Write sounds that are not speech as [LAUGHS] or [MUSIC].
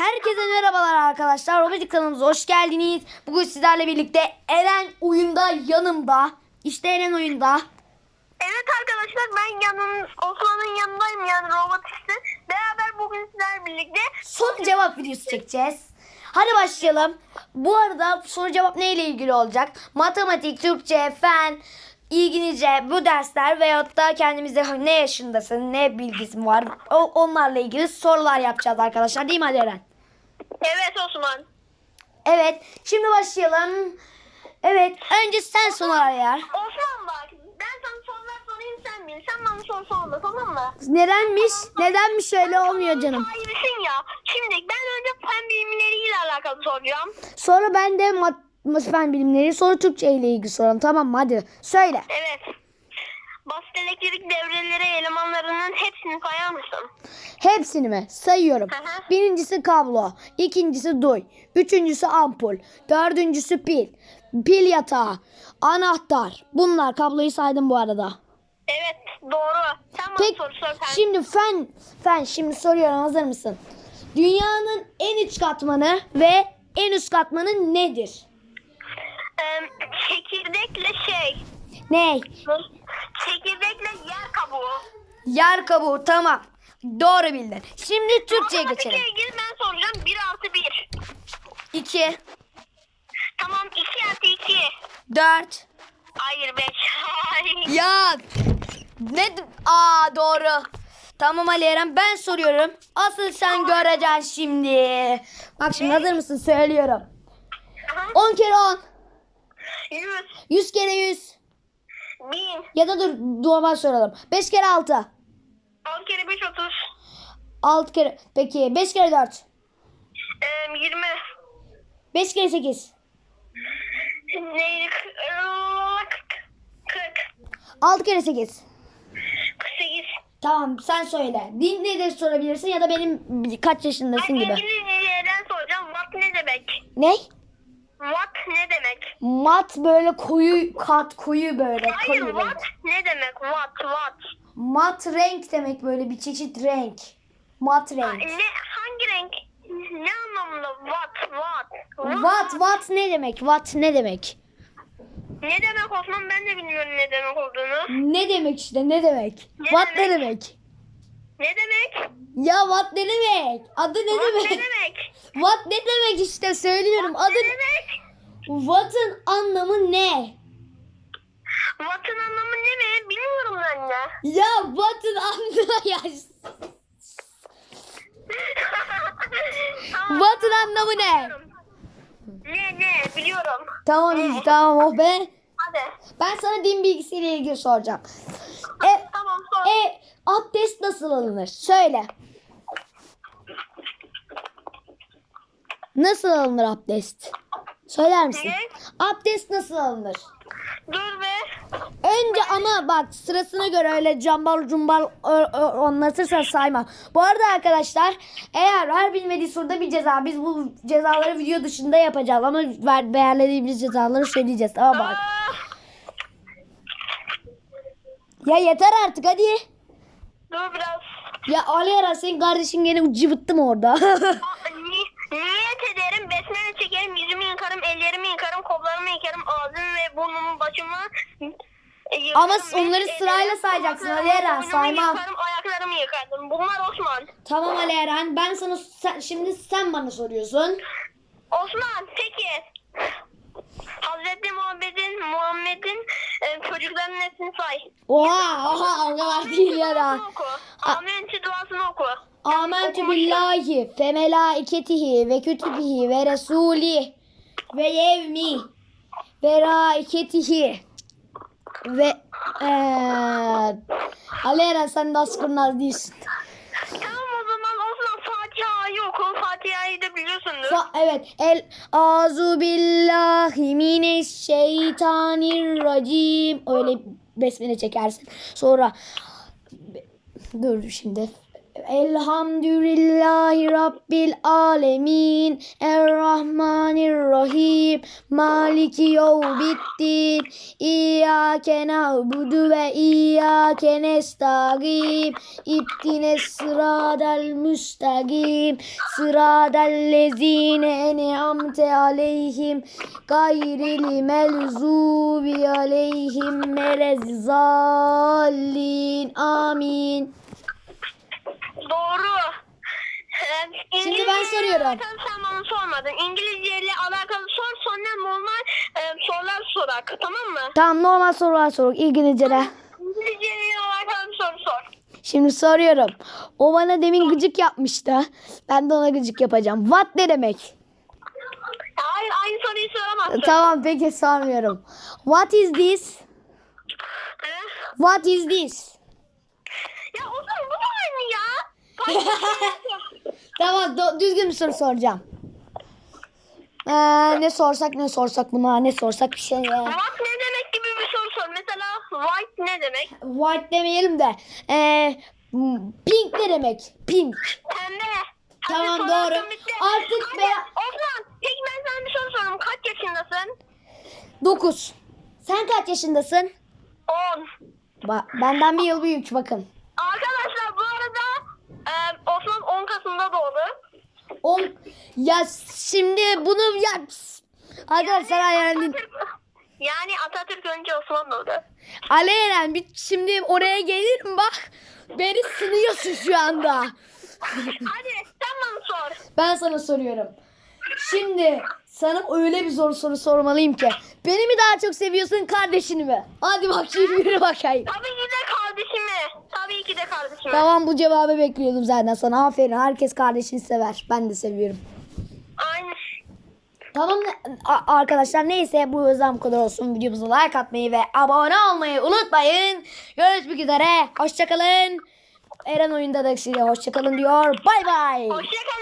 Herkese merhabalar arkadaşlar. Robotik kanalımıza hoş geldiniz. Bugün sizlerle birlikte Eren oyunda yanımda. İşte Eren oyunda. Evet arkadaşlar ben yanın Osman'ın yanındayım yani robot işte. Beraber bugün sizlerle birlikte Soru cevap videosu çekeceğiz. Hadi başlayalım. Bu arada soru cevap neyle ilgili olacak? Matematik, Türkçe, fen, İngilizce bu dersler veyahut da kendimizde ne yaşındasın, ne bilgisi var o, onlarla ilgili sorular yapacağız arkadaşlar. Değil mi hadi Eren? Evet Osman. Evet. Şimdi başlayalım. Evet. Önce sen sorular yer. Osman bak ben sana sorular sorayım sen bil. Sen bana soru sorma tamam mı? Nedenmiş? Nedenmiş öyle olmuyor canım. Sahibisin ya. Şimdi ben önce fen bilimleriyle alakalı soracağım. Sonra ben de mat fen bilimleri, sonra Türkçe ile ilgili soralım. Tamam mı? Hadi söyle. Evet. Basit elektrik devreleri elemanlarının hepsini sayar mısın? Hepsini mi? Sayıyorum. Hı hı. Birincisi kablo, ikincisi duy, üçüncüsü ampul, dördüncüsü pil, pil yatağı, anahtar. Bunlar kabloyu saydım bu arada. Evet doğru. Sen bana Peki soru sor sen. şimdi fen fen şimdi soruyorum hazır mısın? Dünyanın en üst katmanı ve en üst katmanı nedir? Ee, çekirdekle şey. Ney? Çekirdekle yer kabuğu. Yer kabuğu tamam. Doğru bildin. Şimdi Türkçe'ye Matematikle geçelim. ilgili ben soracağım. 1 artı 1. 2, Tamam 2 artı 2. 4. Hayır 5. Ya ne? Aa doğru. Tamam Ali Eren ben soruyorum. Asıl sen göreceksin şimdi. Bak şimdi hazır mısın? Söylüyorum. 10 kere 10. 100. 100 kere 100. 1000. Ya da dur normal soralım. 5 kere 6. 10 kere 5 30. 6 kere. Peki 5 kere 4. Ee, 20. 5 kere 8. Neydi? 40. 6 kere 8. 48. Tamam sen söyle. Din nedir sorabilirsin ya da benim kaç yaşındasın Ben gibi. İngilizceden soracağım. Watt ne demek? Ne? Watt ne demek? Mat böyle koyu kat koyu böyle Hayır koyu renk. watt ne demek? Watt watt. Mat renk demek böyle bir çeşit renk. Mat renk. Ne hangi renk? Ne anlamında watt watt? Watt watt ne demek? Watt ne demek? Ne demek Osman ben de bilmiyorum ne demek olduğunu. Ne demek işte ne demek? Ne watt ne demek? demek? Ne demek? Ya watt ne demek? Adı ne Watt demek? ne demek? Watt ne demek işte söylüyorum. Adı Ne demek? Watt'ın anlamı ne? Watt'ın anlamı ne mi? Bilmiyorum de. Ya watt'ın anlamı [LAUGHS] ya. Watt'ın anlamı ne? Ne ne biliyorum. Tamam iyi tamam oh be. Hadi. Ben sana din bilgisiyle ilgili soracağım. E, Tamam sor. e, abdest nasıl alınır? Söyle. Nasıl alınır abdest? Söyler misin? Ne? Abdest nasıl alınır? Dur be. Önce ama bak sırasına göre öyle cambal cumbal anlatırsan sayma. Bu arada arkadaşlar eğer her bilmediği soruda bir ceza biz bu cezaları video dışında yapacağız ama ver, belirlediğimiz cezaları söyleyeceğiz mı? Aa, Ya yeter artık hadi. dur biraz. Ya Ali Eren senin kardeşin gene cıvıttı mı orada? [LAUGHS] ellerimi yıkarım, kollarımı yıkarım, ağzımı ve burnumu, başımı e, yıkarım Ama onları sırayla sayacaksın Ali Eren, saymam. Yıkarım, ayaklarımı yıkarım. Bunlar Osman. tamam Ali Eren ben sana sen- şimdi sen bana soruyorsun. Osman peki. Hazreti Muhammed'in Muhammed'in e, çocuklarının hepsini say. Oha oha kadar değil ya da. Duasını oku. Amentü duasını oku. Amentu billahi fe melaiketihi ve kütübihi ve resuli ve yevmi ve raiketihi ve eee Ali Eren sen de az kurnaz değilsin. Tamam o zaman Osman Fatiha'yı oku. Fatiha'yı da biliyorsundur. Fa- evet. El azu billahi mineşşeytanirracim. Öyle besmele çekersin. Sonra dur şimdi. Elhamdülillahi Rabbil Alemin. Errahmanirrahim. Maliki yevmiddin. İyyâke na'budu ve İyyâke nesta'in İbtines sıradel müstegim Sıradel lezine en'amte aleyhim. Gayril melzubi aleyhim. Merezzallin Amin Doğru. Ee, Şimdi ben soruyorum. alakalı Sen bana sormadın. İngilizce ile alakalı sor sonra normal e, sorular sorak. Tamam mı? Tamam normal sorular sor. İlginize de. İngilizce ile alakalı soru sor. Şimdi soruyorum. O bana demin gıcık yapmıştı. Ben de ona gıcık yapacağım. What ne demek? Hayır aynı soruyu soramazsın. Tamam peki sormuyorum. What is this? Ee? What is this? Ya o zaman bu da aynı ya. Tamam do- düzgün bir soru soracağım. Ee, ne sorsak ne sorsak buna ne sorsak bir şey. ya. What ne demek gibi bir soru sor. Mesela white ne demek? White demeyelim de. Ee, pink ne demek? Pink. Pembe. Tamam, Hadi doğru. bitti. Artık Hadi, be- Osman peki ben sana bir soru sorayım. Kaç yaşındasın? 9. Sen kaç yaşındasın? 10. Ba- benden bir yıl büyük bakın. Arkadaşlar bu arada e, Osman 10 Kasım'da doğdu. On ya şimdi bunu ya arkadaşlar yani Atatürk, yani Atatürk önce Osman doğdu. Aleyren bir şimdi oraya gelirim bak beni sınıyorsun şu anda. Hadi sen bana sor. Ben sana soruyorum. Şimdi sana öyle bir zor soru sormalıyım ki. Beni mi daha çok seviyorsun kardeşini mi? Hadi bakayım yürü bakayım. Tabii ki de kardeşimi. Tabii ki. Tamam bu cevabı bekliyordum zaten sana. Aferin herkes kardeşini sever. Ben de seviyorum. Aynı. Tamam a- arkadaşlar neyse bu bu kadar olsun. Videomuza like atmayı ve abone olmayı unutmayın. Görüşmek üzere. Hoşçakalın. Eren oyunda da size hoşçakalın diyor. Bay bay. Hoşçakalın.